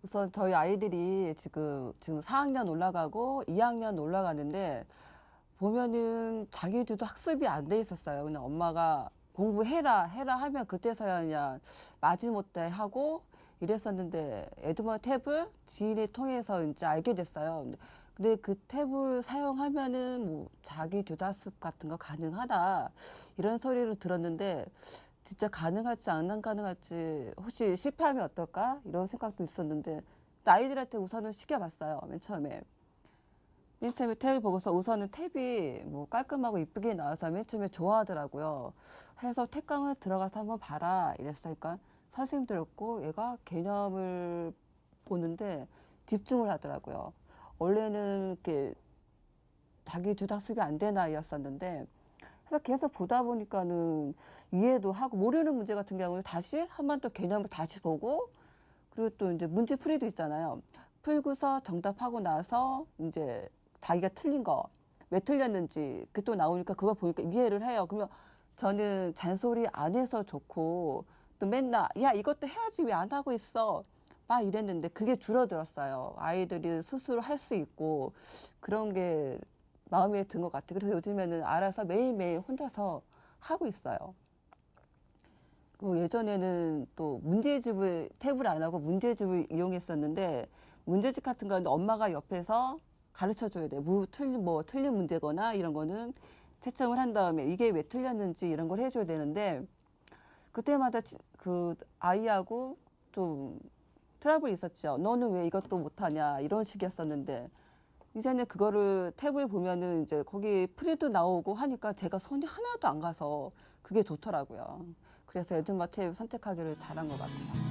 그래서 저희 아이들이 지금 지금 4학년 올라가고 2학년 올라가는데 보면은 자기들도 학습이 안 돼 있었어요. 그냥 엄마가 공부해라 해라 하면 그때서야 그냥 마지못해 하고 이랬었는데 에드먼 탭을 지인을 통해서 이제 알게 됐어요. 근데- 근데 그 탭을 사용하면은 뭐 자기 주다습 같은 거 가능하다 이런 소리를 들었는데 진짜 가능할지 안 가능할지 혹시 실패하면 어떨까 이런 생각도 있었는데 아이들한테 우선은 시켜봤어요 맨 처음에 맨 처음에 탭을 보고서 우선은 탭이 뭐 깔끔하고 이쁘게 나와서 맨 처음에 좋아하더라고요. 해서 택강을 들어가서 한번 봐라 이랬어요. 그러니까 선생님들었고 얘가 개념을 보는데 집중을 하더라고요. 원래는 이렇게 자기 주닥습이 안된 아이였었는데 그래서 계속 보다 보니까는 이해도 하고 모르는 문제 같은 경우는 다시 한 번 더 개념을 다시 보고 그리고 또 이제 문제 풀이도 있잖아요. 풀고서 정답하고 나서 이제 자기가 틀린 거 왜 틀렸는지 그 또 나오니까 그거 보니까 이해를 해요. 그러면 저는 잔소리 안 해서 좋고 또 맨날 야 이것도 해야지 왜 안 하고 있어 막 이랬는데 그게 줄어들었어요. 아이들이 스스로 할 수 있고 그런 게 마음에 든 것 같아요. 그래서 요즘에는 알아서 매일매일 혼자서 하고 있어요. 그 예전에는 또 문제집을 탭을 안 하고 문제집을 이용했었는데 문제집 같은 거는 엄마가 옆에서 가르쳐 줘야 돼. 뭐 틀린 뭐 틀린 문제거나 이런 거는 채점을 한 다음에 이게 왜 틀렸는지 이런 걸 해줘야 되는데 그때마다 지- 그 아이하고 좀 트러블이 있었죠. 너는 왜 이것도 못하냐 이런 식이었었는데 이제는 그거를 탭을 보면은 이제 거기 프리도 나오고 하니까 제가 손이 하나도 안 가서 그게 좋더라고요. 그래서 에드마 탭 선택하기를 잘한 것 같아요.